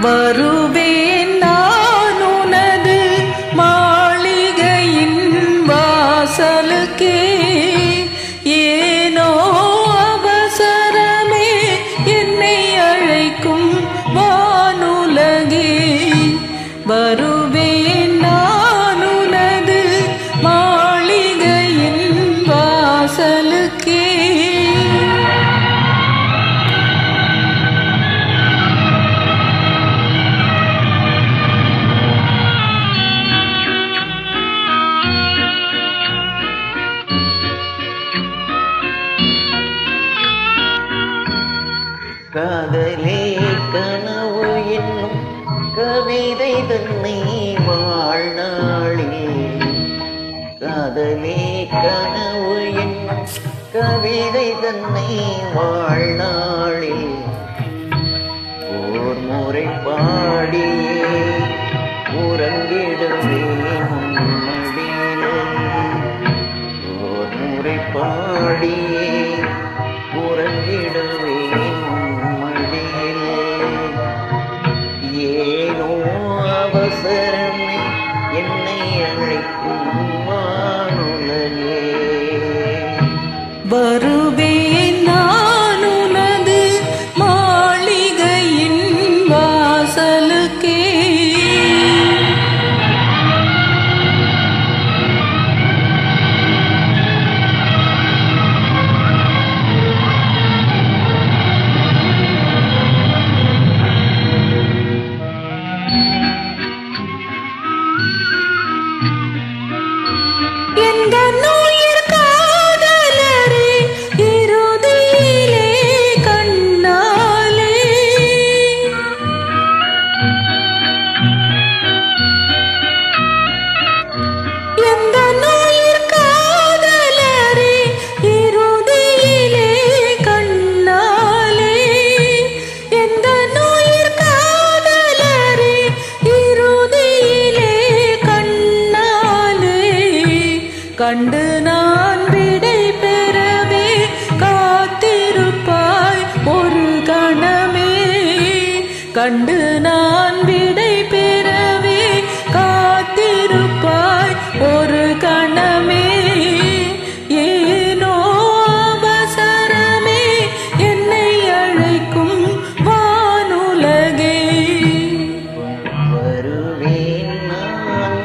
வருவேன் நான் உனது மாளிகையின் வாசலுக்கே. ஏனோ அவசரமே என்னை அழைக்கும் வானுலகே. காதலே கனவு என்னும் கவிதை தன்னை வாழ்நாளே காதலே கனவு என்னும் கவிதை தன்னை வாழ்நாளே வருவேன் நான் உனது மாளிகையின் வாசலுக்கே. கண்டு நான் விடை பெறவே காத்திருப்பாய் ஒரு கணமே. கண்டு நான் விடை பெறவே காத்திருப்பாய் ஒரு கணமே. ஏனோ அவசரமே என்னை அழைக்கும் வானுலகே. வருவேன் நான்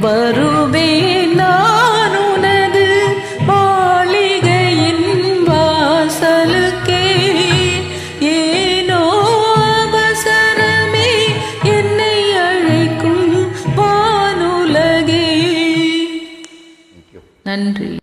வருவேன் நான் உனது மாளிகையின் வாசலுக்கே. ஏனோ அவசரமே என்னை அழைக்கும் வானுலகே. நன்றி.